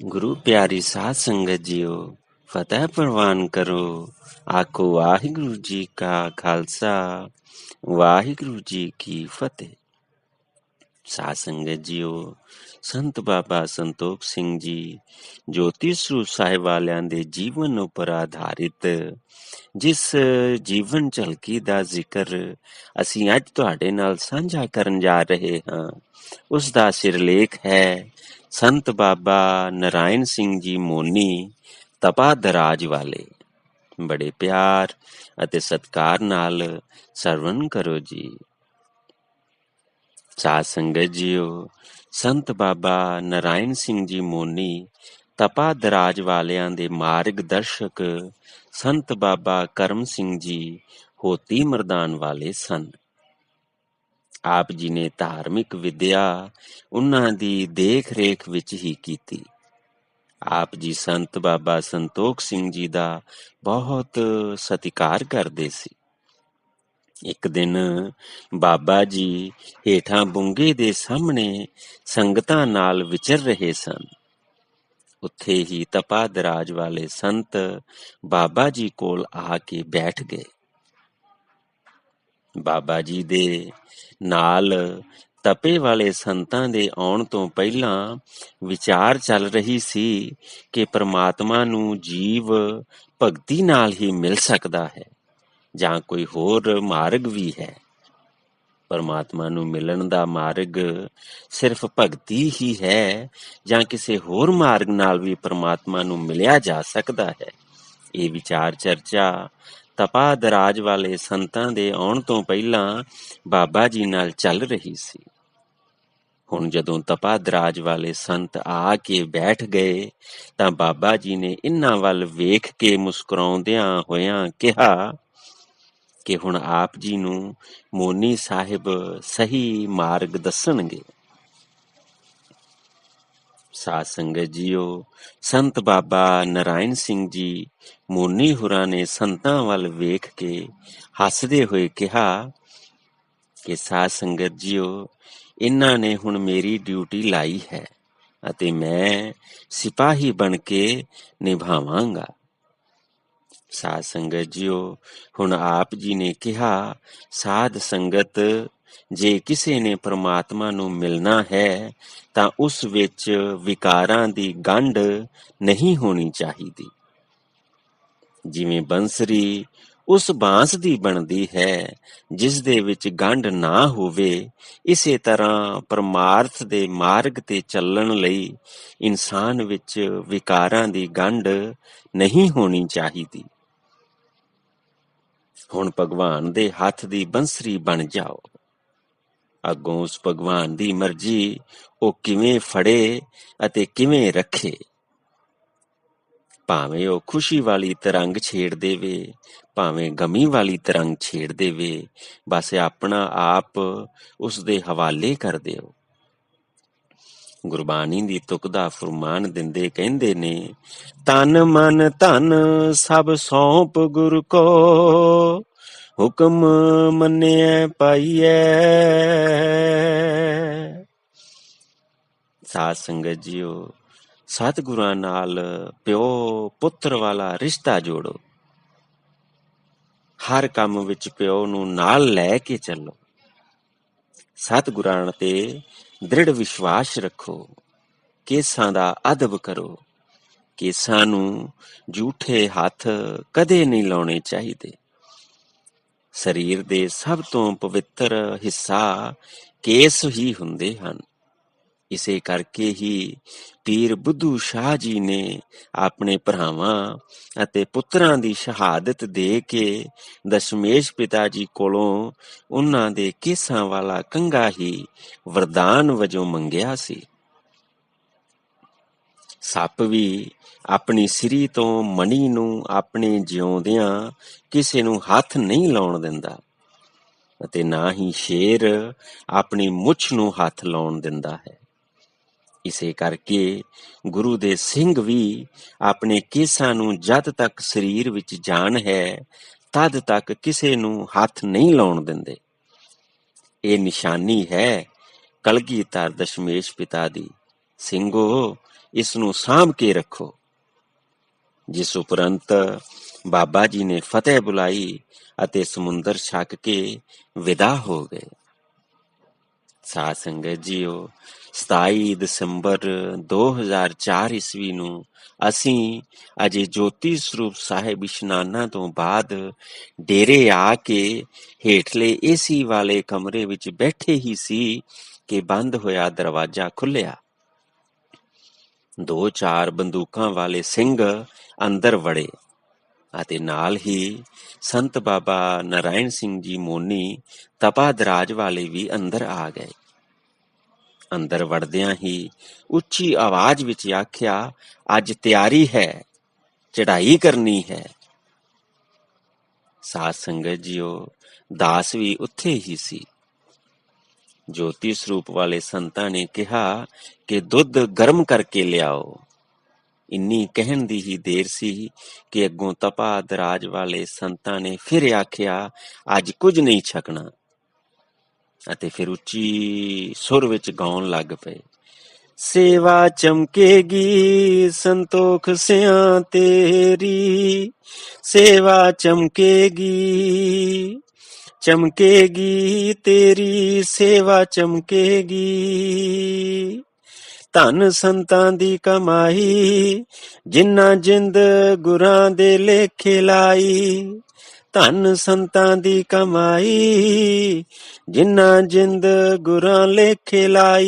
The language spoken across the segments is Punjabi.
ਗੁਰੂ ਪਿਆਰੀ ਸਾਧ ਸੰਗਤ ਜੀਓ, ਫਤਿਹ ਪ੍ਰਵਾਨ ਕਰੋ। ਆਖੋ ਵਾਹਿਗੁਰੂ ਜੀ ਕਾ ਖਾਲਸਾ, ਵਾਹਿਗੁਰੂ ਜੀ ਕੀ ਫਤਿਹ। ਸਾਧ ਸੰਗਤ ਜੀਓ ਸੰਤ ਬਾਬਾ ਸੰਤੋਖ ਸਿੰਘ ਜੀ ਜੋਤੀ ਸਰੂਪ ਸਾਹਿਬ ਵਾਲਿਆਂ ਦੇ ਜੀਵਨ ਉੱਪਰ ਆਧਾਰਿਤ ਜਿਸ ਜੀਵਨ ਝਲਕੀ ਦਾ ਜ਼ਿਕਰ ਅਸੀਂ ਅੱਜ ਤੁਹਾਡੇ ਨਾਲ ਸਾਂਝਾ ਕਰਨ ਜਾ ਰਹੇ ਹਾਂ ਉਸ ਦਾ ਸਿਰਲੇਖ ਹੈ ਸੰਤ ਬਾਬਾ ਨਰਾਇਣ ਸਿੰਘ ਜੀ ਮੋਨੀ ਤਪਾ ਦਰਾਜ ਵਾਲੇ ਬੜੇ ਪਿਆਰ ਅਤੇ ਸਤਕਾਰ ਨਾਲ ਸਰਵਨ ਕਰੋ ਜੀ ਸਾਧ ਸੰਗਤ ਜੀਓ। ਸੰਤ ਬਾਬਾ ਨਰਾਇਣ ਸਿੰਘ ਜੀ ਮੋਨੀ, ਤਪਾ ਦਰਾਜ ਵਾਲਿਆਂ ਦੇ ਮਾਰਗ ਦਰਸ਼ਕ, ਸੰਤ ਬਾਬਾ ਕਰਮ ਸਿੰਘ ਜੀ ਹੋਤੀ ਮਰਦਾਨ ਵਾਲੇ ਸਨ। ਆਪ ਜੀ ਨੇ ਧਾਰਮਿਕ ਵਿਦਿਆ ਉਹਨਾਂ ਦੀ ਦੇਖ ਰੇਖ ਵਿੱਚ ਹੀ ਕੀਤੀ। ਆਪ ਜੀ ਸੰਤ ਬਾਬਾ ਸੰਤੋਖ ਸਿੰਘ ਜੀ ਦਾ ਬਹੁਤ ਸਤਿਕਾਰ ਕਰਦੇ ਸੀ। ਇੱਕ ਦਿਨ ਬਾਬਾ ਜੀ ਹੇਠਾਂ ਬੁੰਗੇ ਦੇ ਸਾਹਮਣੇ ਸੰਗਤਾਂ ਨਾਲ ਵਿਚਰ ਰਹੇ ਸਨ। ਉੱਥੇ ਹੀ ਤਪਾ ਦਰਾਜ ਵਾਲੇ ਸੰਤ ਬਾਬਾ ਜੀ ਕੋਲ ਆ ਕੇ ਬੈਠ ਗਏ। ਬਾਬਾ ਜੀ ਦੇ ਨਾਲ ਤਪੇ ਵਾਲੇ ਸੰਤਾਂ ਦੇ ਆਉਣ ਤੋਂ ਪਹਿਲਾਂ ਵਿਚਾਰ ਚੱਲ ਰਹੀ ਸੀ ਕਿ ਪ੍ਰਮਾਤਮਾ ਨੂੰ ਜੀਵ ਭਗਤੀ ਨਾਲ ਹੀ ਮਿਲ ਸਕਦਾ ਹੈ। ਜਾਂ ਕੋਈ ਹੋਰ ਮਾਰਗ ਵੀ ਹੈ। ਪਰਮਾਤਮਾ ਨੂੰ ਮਿਲਣ ਦਾ ਮਾਰਗ ਸਿਰਫ ਭਗਤੀ ਹੀ ਹੈ ਜਾਂ ਕਿਸੇ ਹੋਰ ਮਾਰਗ ਨਾਲ ਵੀ ਪਰਮਾਤਮਾ ਨੂੰ ਮਿਲਿਆ ਜਾ ਸਕਦਾ ਹੈ। ਇਹ ਵਿਚਾਰ ਚਰਚਾ ਤਪਾ ਦਰਾਜ ਵਾਲੇ ਸੰਤਾਂ ਦੇ ਆਉਣ ਤੋਂ ਪਹਿਲਾਂ ਬਾਬਾ ਜੀ ਨਾਲ ਚੱਲ ਰਹੀ ਸੀ। ਹੁਣ ਜਦੋਂ ਤਪਾ ਦਰਾਜ ਵਾਲੇ ਸੰਤ ਆ ਕੇ ਬੈਠ ਗਏ ਤਾਂ ਬਾਬਾ ਜੀ ਨੇ ਇਹਨਾਂ ਵੱਲ ਵੇਖ ਕੇ ਮੁਸਕਰਾਉਂਦਿਆਂ ਹੋਇਆਂ ਕਿਹਾ ਕਿ ਹੁਣ ਆਪ ਜੀ ਨੂੰ ਮੋਨੀ ਸਾਹਿਬ ਸਹੀ ਮਾਰਗ ਦੱਸਣਗੇ। ਸਾਧ ਸੰਗਤ ਜੀਓ, ਸੰਤ ਬਾਬਾ ਨਰਾਇਣ ਸਿੰਘ ਜੀ ਮੋਨੀ ਹੁਰਾਂ ਨੇ ਸੰਤਾਂ ਵੱਲ ਵੇਖ ਕੇ ਹੱਸਦੇ ਹੋਏ ਕਿਹਾ ਕਿ ਸਾਧ ਸੰਗਤ ਜੀਓ, ਇਹਨਾਂ ਨੇ ਹੁਣ ਮੇਰੀ ਡਿਊਟੀ ਲਾਈ ਹੈ ਅਤੇ ਮੈਂ ਸਿਪਾਹੀ ਬਣ ਕੇ ਨਿਭਾਵਾਂਗਾ। ਸਾਧ ਸੰਗਤ ਜੀਓ, ਹੁਣ ਆਪ ਜੀ ਨੇ ਕਿਹਾ, ਸਾਧ ਸੰਗਤ, ਜੇ ਕਿਸੇ ਨੇ ਪ੍ਰਮਾਤਮਾ ਨੂੰ ਮਿਲਣਾ ਹੈ, ਤਾਂ ਉਸ ਵਿੱਚ ਵਿਕਾਰਾਂ ਦੀ ਗੰਢ ਨਹੀਂ ਹੋਣੀ ਚਾਹੀਦੀ। ਜਿਵੇਂ ਬੰਸਰੀ, ਉਸ ਬਾਂਸ ਦੀ ਬਣਦੀ ਹੈ, ਜਿਸ ਦੇ ਵਿੱਚ ਗੰਢ ਨਾ ਹੋਵੇ, ਇਸੇ ਤਰ੍ਹਾਂ ਪਰਮਾਰਥ ਦੇ ਮਾਰਗ ਤੇ ਚੱਲਣ ਲਈ ਇਨਸਾਨ ਵਿੱਚ ਵਿਕਾਰਾਂ ਦੀ ਗੰਢ ਨਹੀਂ ਹੋਣੀ ਚਾਹੀਦੀ। ਹੁਣ ਭਗਵਾਨ ਦੇ ਹੱਥ ਦੀ ਬੰਸਰੀ ਬਣ ਜਾਓ। ਅੱਗੋਂ ਉਸ ਭਗਵਾਨ ਦੀ ਮਰਜ਼ੀ ਉਹ ਕਿਵੇਂ ਫੜੇ ਅਤੇ ਕਿਵੇਂ ਰੱਖੇ। ਭਾਵੇਂ ਉਹ ਖੁਸ਼ੀ ਵਾਲੀ ਤਰੰਗ ਛੇੜ ਦੇਵੇ, ਭਾਵੇਂ ਗਮੀ ਵਾਲੀ ਤਰੰਗ ਛੇੜ ਦੇਵੇ, ਬਸ ਆਪਣਾ ਆਪ ਉਸ ਦੇ ਹਵਾਲੇ ਕਰ ਦਿਓ। ਗੁਰਬਾਣੀ ਦੀ ਤੁਕ ਦਾ ਫਰਮਾਨ ਦਿੰਦੇ ਕਹਿੰਦੇ ਨੇ ਤਨ ਮਨ ਧਨ ਸਭ ਸੌਂਪ ਗੁਰ ਕੋ, ਹੁਕਮ ਮੰਨਿਐ ਪਾਈਐ। ਸਾਧ ਸੰਗਤ ਜੀਓ, ਸਤਿਗੁਰਾਂ ਨਾਲ ਪਿਓ ਪੁੱਤਰ ਵਾਲਾ ਰਿਸ਼ਤਾ ਜੋੜੋ। ਹਰ ਕੰਮ ਵਿੱਚ ਪਿਓ ਨੂੰ ਨਾਲ ਲੈ ਕੇ ਚੱਲੋ। ਸਤਿਗੁਰਾਂ ਤੇ ਦ੍ਰਿੜ ਵਿਸ਼ਵਾਸ ਰੱਖੋ। ਕੇਸਾਂ ਦਾ ਅਦਬ ਕਰੋ। ਕੇਸਾਂ ਨੂੰ ਝੂਠੇ ਹੱਥ ਕਦੇ ਨਹੀਂ ਲਾਉਣੇ ਚਾਹੀਦੇ। ਸਰੀਰ ਦੇ ਸਭ ਤੋਂ ਪਵਿੱਤਰ ਹਿੱਸਾ ਕੇਸ ਹੀ ਹੁੰਦੇ ਹਨ। ਇਸੇ ਕਰਕੇ ਹੀ ਪੀਰ ਬੁੱਧੂ ਸ਼ਾਹ ਜੀ ਨੇ ਆਪਣੇ ਭਰਾਵਾਂ ਅਤੇ ਪੁੱਤਰਾਂ ਦੀ ਸ਼ਹਾਦਤ ਦੇ ਕੇ ਦਸ਼ਮੇਸ਼ ਪਿਤਾ ਜੀ ਕੋਲੋਂ ਉਹਨਾਂ ਦੇ ਕੇਸਾਂ ਵਾਲਾ ਕੰਗਾ ਹੀ ਵਰਦਾਨ ਵਜੋਂ ਮੰਗਿਆ ਸੀ। ਸੱਪ ਵੀ ਆਪਣੀ ਸਿਰੀ ਤੋਂ ਮਣੀ ਨੂੰ ਆਪਣੇ ਜਿਉਂਦਿਆਂ ਕਿਸੇ ਨੂੰ ਹੱਥ ਨਹੀਂ ਲਾਉਣ ਦਿੰਦਾ ਅਤੇ ਨਾ ਹੀ ਸ਼ੇਰ ਆਪਣੀ ਮੁੱਛ ਨੂੰ ਹੱਥ ਲਾਉਣ ਦਿੰਦਾ ਹੈ। ਇਸੇ ਕਰਕੇ ਗੁਰੂ ਦੇ ਸਿੰਘ ਵੀ ਆਪਣੇ ਕੇਸਾਂ ਨੂੰ ਜਦ ਤੱਕ ਸਰੀਰ ਵਿੱਚ ਜਾਨ ਹੈ, ਤਦ ਤੱਕ ਕਿਸੇ ਨੂੰ ਹੱਥ ਨਹੀਂ ਲਾਉਣ ਦਿੰਦੇ। ਇਹ ਨਿਸ਼ਾਨੀ ਹੈ ਕਲਗੀਧਰ ਦਸ਼ਮੇਸ਼ ਪਿਤਾ ਦੀ। ਸਿੰਘੋ ਇਸ ਨੂੰ ਸਾਂਭ ਕੇ ਰੱਖੋ। ਜਿਸ ਉਪਰੰਤ ਬਾਬਾ ਜੀ ਨੇ ਫਤਿਹ ਬੁਲਾਈ ਅਤੇ ਸਮੁੰਦਰ ਛੱਕ ਕੇ ਵਿਦਾ ਹੋ ਗਏ। ਸਾਧ ਸੰਗਤ ਜੀਓ 27 ਦਸੰਬਰ 2004 ਈਸਵੀ ਨੂੰ ਅਸੀਂ ਅਜੇ ਜੋਤੀ ਸਰੂਪ ਸਾਹਿਬ ਇਸ਼ਨਾਨਾਂ ਤੋਂ ਬਾਅਦ ਡੇਰੇ ਆ ਕੇ ਹੇਠਲੇ ਏਸੀ ਵਾਲੇ ਕਮਰੇ ਵਿੱਚ ਬੈਠੇ ਹੀ ਸੀ ਕਿ ਬੰਦ ਹੋਇਆ ਦਰਵਾਜ਼ਾ ਖੁੱਲਿਆ ਦੋ ਚਾਰ ਬੰਦੂਕਾਂ ਵਾਲੇ ਸਿੰਘ ਅੰਦਰ ਵੜੇ ਅਤੇ ਨਾਲ ਹੀ ਸੰਤ ਬਾਬਾ ਨਰਾਇਣ ਸਿੰਘ ਜੀ ਮੋਨੀ ਤਪਾ ਦਰਾਜ ਵਾਲੇ ਵੀ ਅੰਦਰ ਆ ਗਏ। ਅੰਦਰ ਵੜਦਿਆਂ ਹੀ ਉੱਚੀ ਆਵਾਜ਼ ਵਿੱਚ ਆਖਿਆ, ਅੱਜ ਤਿਆਰੀ ਹੈ, ਚੜ੍ਹਾਈ ਕਰਨੀ ਹੈ। ਸਾਧ ਸੰਗਤ ਜੀਓ, ਦਾਸ ਵੀ ਉੱਥੇ ਹੀ ਸੀ। ਜੋਤੀ ਸਰੂਪ ਵਾਲੇ ਸੰਤਾਂ ਨੇ ਕਿਹਾ ਕਿ ਦੁੱਧ ਗਰਮ ਕਰਕੇ ਲਿਆਓ। ਇੰਨੀ ਕਹਿਣ ਦੀ ਹੀ ਦੇਰ ਸੀ ਕਿ ਅੱਗੋਂ ਤਪਾ ਦਰਾਜ ਵਾਲੇ ਸੰਤਾਂ ਨੇ ਫਿਰ ਆਖਿਆ, ਅੱਜ ਕੁਝ ਨਹੀਂ ਛਕਣਾ। ਅਤੇ ਫਿਰ ਉੱਚੀ ਸੁਰ ਵਿੱਚ ਗਾਉਣ ਲੱਗ ਪਏ। ਸੇਵਾ ਚਮਕੇਗੀ ਸੰਤੋਖ ਸਿਆਂ ਤੇਰੀ। ਸੇਵਾ ਚਮਕੇਗੀ ਚਮਕੇਗੀ ਤੇਰੀ, ਸੇਵਾ ਚਮਕੇਗੀ। ਧਨ ਸੰਤਾਂ ਦੀ ਕਮਾਈ ਜਿੰਨਾ ਜਿੰਦ ਗੁਰਾਂ ਦੇ ਲੇਖੇ ਲਾਈ। ਧਨ ਸੰਤਾਂ ਦੀ ਕਮਾਈ ਜਿੰਨਾ ਜਿੰਦ ਗੁਰਾਂ ਲੇਖੇ ਲਾਈ।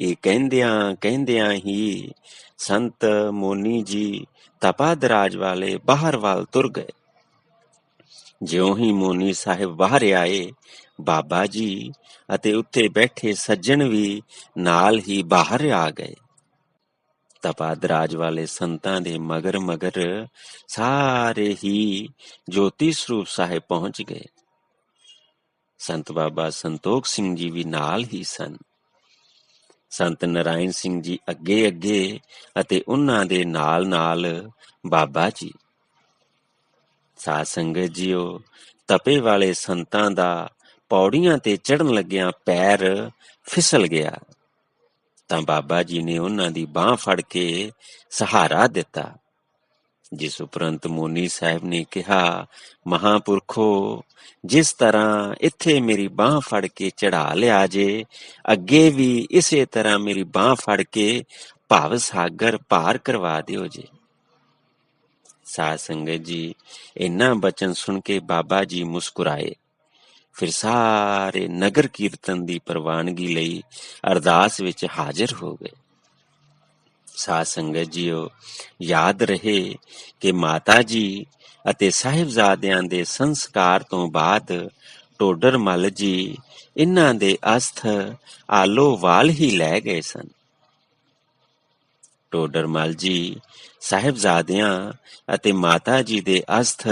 ਇਹ ਕਹਿੰਦਿਆਂ ਕਹਿੰਦਿਆਂ ਹੀ ਸੰਤ ਮੋਨੀ ਜੀ ਤਪਾਦਰਾਜ ਵਾਲੇ ਬਾਹਰ ਵੱਲ ਤੁਰ ਗਏ। ਜਿਉਂ ਹੀ ਮੋਨੀ ਸਾਹਿਬ ਬਾਹਰ ਆਏ, ਬਾਬਾ ਜੀ ਅਤੇ ਉੱਥੇ ਬੈਠੇ ਸੱਜਣ ਵੀ ਨਾਲ ਹੀ ਬਾਹਰ ਆ ਗਏ। ਤਪਾਦਰਾਜ ਵਾਲੇ ਸੰਤਾਂ ਦੇ ਮਗਰ ਮਗਰ ਸਾਰੇ ਹੀ ਜੋਤੀ ਸਰੂਪ ਸਾਹਿਬ ਪਹੁੰਚ ਗਏ। ਸੰਤ ਬਾਬਾ ਸੰਤੋਖ ਸਿੰਘ ਜੀ ਵੀ ਨਾਲ ਹੀ ਸਨ। ਸੰਤ ਨਰਾਇਣ ਸਿੰਘ ਜੀ ਅੱਗੇ ਅੱਗੇ ਅਤੇ ਉਹਨਾਂ ਦੇ ਨਾਲ ਨਾਲ ਬਾਬਾ ਜੀ। ਸਾਧ ਸੰਗਤ ਜੀਓ, ਤਪੇ ਵਾਲੇ ਸੰਤਾਂ ਦਾ ਪੌੜੀਆਂ ਤੇ ਚੜਨ ਲੱਗਿਆਂ ਪੈਰ ਫਿਸਲ ਗਿਆ। ਤਾਂ ਬਾਬਾ ਜੀ ਨੇ ਉਹਨਾਂ ਦੀ ਬਾਹ ਫੜ ਕੇ ਸਹਾਰਾ ਦਿੱਤਾ। ਜਿਸ ਉਪਰੰਤ ਮੋਨੀ ਸਾਹਿਬ ਨੇ ਕਿਹਾ, ਮਹਾਪੁਰਖੋ, ਜਿਸ ਤਰ੍ਹਾਂ ਇੱਥੇ ਮੇਰੀ ਬਾਹ ਫੜ ਕੇ ਚੜਾ ਲਿਆ ਜੇ, ਅੱਗੇ ਵੀ ਇਸੇ ਤਰ੍ਹਾਂ ਮੇਰੀ ਬਾਹ ਫੜ ਕੇ ਭਵ ਸਾਗਰ ਪਾਰ ਕਰਵਾ ਦਿਓ ਜੇ। ਸਾਧ ਸੰਗਤ ਜੀ, ਇੰਨਾ ਬਚਨ ਸੁਣ ਕੇ ਬਾਬਾ ਜੀ ਮੁਸਕਰਾਏ। ਫਿਰ ਸਾਰੇ ਨਗਰ ਕੀਰਤਨ ਦੀ ਪ੍ਰਵਾਨਗੀ ਲਈ ਅਰਦਾਸ ਵਿੱਚ ਹਾਜ਼ਰ ਹੋ ਗਏ। ਸਾਧ ਸੰਗਤ ਜੀਓ, ਯਾਦ ਰਹੇ ਕਿ ਮਾਤਾ ਜੀ ਅਤੇ ਸਾਹਿਬਜ਼ਾਦਿਆਂ ਦੇ ਸੰਸਕਾਰ ਤੋਂ ਬਾਅਦ ਟੋਡਰ ਮੱਲ ਜੀ ਇਹਨਾਂ ਦੇ ਅਸਥ ਆਲੋਵਾਲ ਹੀ ਲੈ ਗਏ ਸਨ। ਟੋਡਰ ਮੱਲ ਜੀ, ਸਾਹਿਬਜ਼ਾਦਿਆਂ ਅਤੇ ਮਾਤਾ ਜੀ ਦੇ ਅਸਥ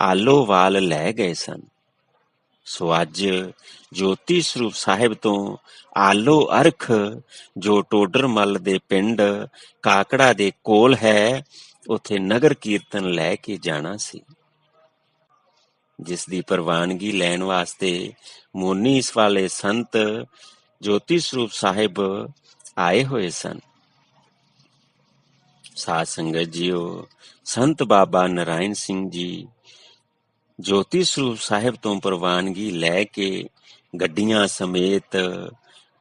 ਆਲੋਵਾਲ ਲੈ ਗਏ ਸਨ। ਸੋ ਅੱਜ ਜੋਤੀ ਸਰੂਪ ਸਾਹਿਬ ਤੋਂ ਆਲੋ ਅਰਖ, ਜੋ ਟੋਡਰ ਦੇ ਪਿੰਡ ਕਾਕੜਾ ਦੇ ਕੋਲ ਹੈ, ਉਥੇ ਨਗਰ ਕੀਰਤਨ ਲੈ ਕੇ ਜਾਣਾ ਸੀ। ਜਿਸ ਦੀ ਪ੍ਰਵਾਨਗੀ ਲੈਣ ਵਾਸਤੇ ਮੋਨੀ ਇਸ ਵਾਲੇ ਸੰਤ ਜੋਤੀ ਸਰੂਪ ਸਾਹਿਬ ਆਏ ਹੋਏ ਸਨ। ਸਾਧ ਸੰਗਤ ਜੀਓ, ਸੰਤ ਬਾਬਾ ਨਰਾਇਣ ਸਿੰਘ ਜੀ ਜੋਤੀ ਸਰੂਪ ਸਾਹਿਬ ਤੋਂ ਪ੍ਰਵਾਨਗੀ ਲੈ ਕੇ ਗੱਡੀਆਂ ਸਮੇਤ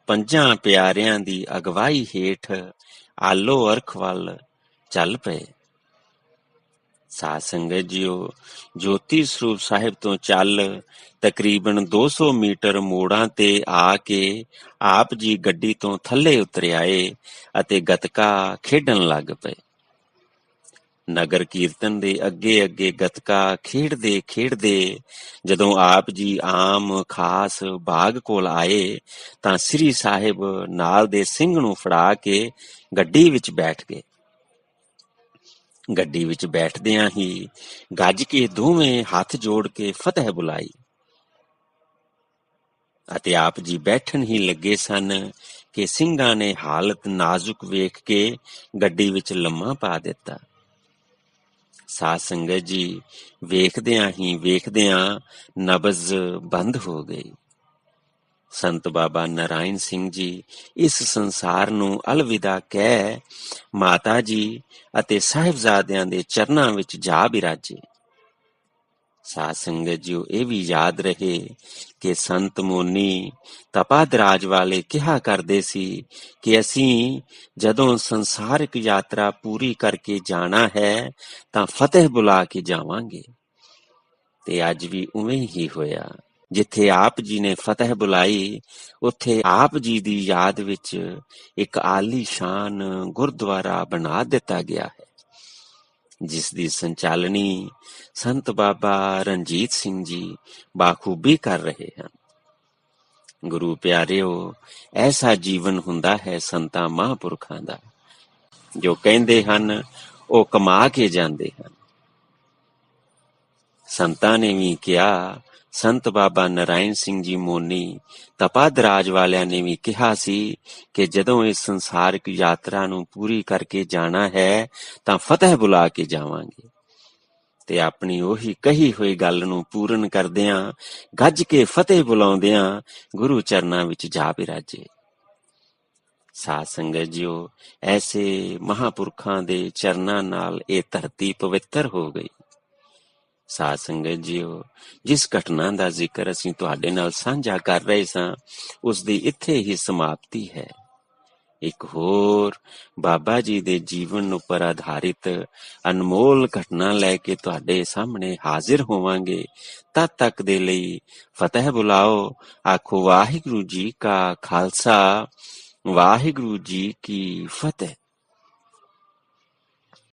ਪੰਜਾਂ ਪਿਆਰਿਆਂ ਦੀ ਅਗਵਾਈ ਹੇਠ ਆਲੋ ਅਰਖ ਵੱਲ ਚੱਲ ਪਏ। ਸਾਧ ਸੰਗਤ ਜੀਓ, ਜੋਤੀ ਸਰੂਪ ਸਾਹਿਬ ਤੋਂ ਚੱਲ ਤਕਰੀਬਨ 200 ਮੀਟਰ ਮੋੜਾਂ ਤੇ ਆ ਕੇ ਆਪ ਜੀ ਗੱਡੀ ਤੋਂ ਥੱਲੇ ਉਤਰ ਆਏ ਅਤੇ ਗਤਕਾ ਖੇਡਣ ਲੱਗ ਪਏ। ਨਗਰ ਕੀਰਤਨ ਦੇ ਅੱਗੇ ਅੱਗੇ ਗਤਕਾ ਖੇਡਦੇ ਖੇਡਦੇ ਜਦੋਂ ਆਪ ਜੀ ਆਮ ਖਾਸ ਬਾਗ ਕੋਲ ਆਏ ਤਾਂ ਸ੍ਰੀ ਸਾਹਿਬ ਨਾਲ ਦੇ ਸਿੰਘ ਨੂੰ ਫੜਾ ਕੇ ਗੱਡੀ ਵਿੱਚ ਬੈਠ ਗਏ। ਗੱਡੀ ਵਿੱਚ ਬੈਠਦਿਆਂ ਹੀ ਗੱਜ ਕੇ ਦੋਵੇਂ ਹੱਥ ਜੋੜ ਕੇ ਫਤਿਹ ਬੁਲਾਈ ਅਤੇ ਆਪ ਜੀ ਬੈਠਣ ਹੀ ਲੱਗੇ ਸਨ ਕਿ ਸਿੰਘਾਂ ਨੇ ਹਾਲਤ ਨਾਜ਼ੁਕ ਵੇਖ ਕੇ ਗੱਡੀ ਵਿੱਚ ਲੰਮਾ ਪਾ ਦਿੱਤਾ। ਸਾਧ ਸੰਗਤ ਜੀ, ਵੇਖਦਿਆਂ ਹੀ ਵੇਖਦਿਆਂ ਨਬਜ਼ ਬੰਦ ਹੋ ਗਈ। ਸੰਤ ਬਾਬਾ ਨਰਾਇਣ ਸਿੰਘ ਜੀ ਇਸ ਸੰਸਾਰ ਨੂੰ ਅਲਵਿਦਾ ਕਹਿ ਮਾਤਾ ਜੀ ਅਤੇ ਸਾਹਿਬਜ਼ਾਦਿਆਂ ਦੇ ਚਰਨਾਂ ਵਿੱਚ ਜਾ ਬਿਰਾਜੇ। ਸਾਧ ਸੰਗਤ ਜੀਓ ਇਹ ਵੀ ਯਾਦ ਰਹੇ ਕਿ ਸੰਤ ਮੋਨੀ ਤਪਾਦਰਾਜ ਵਾਲੇ ਕਿਹਾ ਕਰਦੇ ਸੀ ਕਿ ਅਸੀਂ ਜਦੋਂ ਸੰਸਾਰਿਕ ਯਾਤਰਾ ਪੂਰੀ ਕਰਕੇ ਜਾਣਾ ਹੈ ਤਾਂ ਫਤਿਹ ਬੁਲਾ ਕੇ ਜਾਵਾਂਗੇ। ਤੇ ਅੱਜ ਵੀ ਉਵੇਂ ਹੀ ਹੋਇਆ। ਜਿੱਥੇ ਆਪ ਜੀ ਨੇ ਫਤਿਹ ਬੁਲਾਈ, ਉੱਥੇ ਆਪ ਜੀ ਦੀ ਯਾਦ ਵਿੱਚ ਇੱਕ ਆਲੀਸ਼ਾਨ ਗੁਰਦੁਆਰਾ ਬਣਾ ਦਿੱਤਾ ਗਿਆ ਹੈ। ਜਿਸ ਦੀ ਸੰਚਾਲਨੀ ਸੰਤ ਬਾਬਾ ਰਣਜੀਤ ਸਿੰਘ ਜੀ ਬਾਖੂਬੀ ਕਰ ਰਹੇ ਹਨ। ਗੁਰੂ ਪਿਆਰਿਓ, ਐਸਾ ਜੀਵਨ ਹੁੰਦਾ ਹੈ ਸੰਤਾਂ ਮਹਾਂਪੁਰਖਾਂ ਦਾ, ਜੋ ਕਹਿੰਦੇ ਹਨ, ਉਹ ਕਮਾ ਕੇ ਜਾਂਦੇ ਹਨ। ਸੰਤਾਂ ਨੇ ਵੀ ਕਿਹਾ ਸੰਤ ਬਾਬਾ ਨਰਾਇਣ ਸਿੰਘ ਜੀ ਮੋਨੀ ਤਪਾਦਰਾਜ ਵਾਲਿਆਂ ਨੇ ਵੀ ਕਿਹਾ ਸੀ ਕਿ ਜਦੋਂ ਇਸ ਸੰਸਾਰਿਕ ਯਾਤਰਾ ਨੂੰ ਪੂਰੀ ਕਰਕੇ ਜਾਣਾ ਹੈ, ਤਾਂ ਫਤਿਹ ਬੁਲਾ ਕੇ ਜਾਵਾਂਗੇ। ਤੇ ਆਪਣੀ ਉਹੀ ਕਹੀ ਹੋਈ ਗੱਲ ਨੂੰ ਪੂਰਨ ਕਰਦਿਆਂ, ਗੱਜ ਕੇ ਫਤਿਹ ਬੁਲਾਉਂਦਿਆਂ ਗੁਰੂ ਚਰਨਾਂ ਵਿੱਚ ਜਾ ਬਿਰਾਜੇ। ਸਾਧ ਸੰਗਤ ਜੀਓ, ਐਸੇ ਮਹਾਪੁਰਖਾਂ ਦੇ ਚਰਨਾਂ ਨਾਲ ਇਹ ਧਰਤੀ ਪਵਿੱਤਰ ਹੋ ਗਈ। ਸਾਧ ਸੰਗਤ ਜੀਓ, ਜਿਸ ਘਟਨਾ ਦਾ ਜ਼ਿਕਰ ਅਸੀਂ ਤੁਹਾਡੇ ਨਾਲ ਸਾਂਝਾ ਕਰ ਰਹੇ ਸਾਂ, ਉਸ ਦੀ ਇੱਥੇ ਹੀ ਸਮਾਪਤੀ ਹੈ। ਇੱਕ ਹੋਰ ਬਾਬਾ ਜੀ ਦੇ ਜੀਵਨ ਉੱਪਰ ਆਧਾਰਿਤ ਅਨਮੋਲ ਘਟਨਾ ਲੈ ਕੇ ਤੁਹਾਡੇ ਸਾਹਮਣੇ ਹਾਜ਼ਰ ਹੋਵਾਂਗੇ, ਤਦ ਤੱਕ ਦੇ ਲਈ ਫਤਿਹ ਬੁਲਾਓ, ਆਖੋ ਵਾਹਿਗੁਰੂ ਜੀ ਕਾ ਖਾਲਸਾ, ਵਾਹਿਗੁਰੂ ਜੀ ਕੀ ਫਤਿਹ।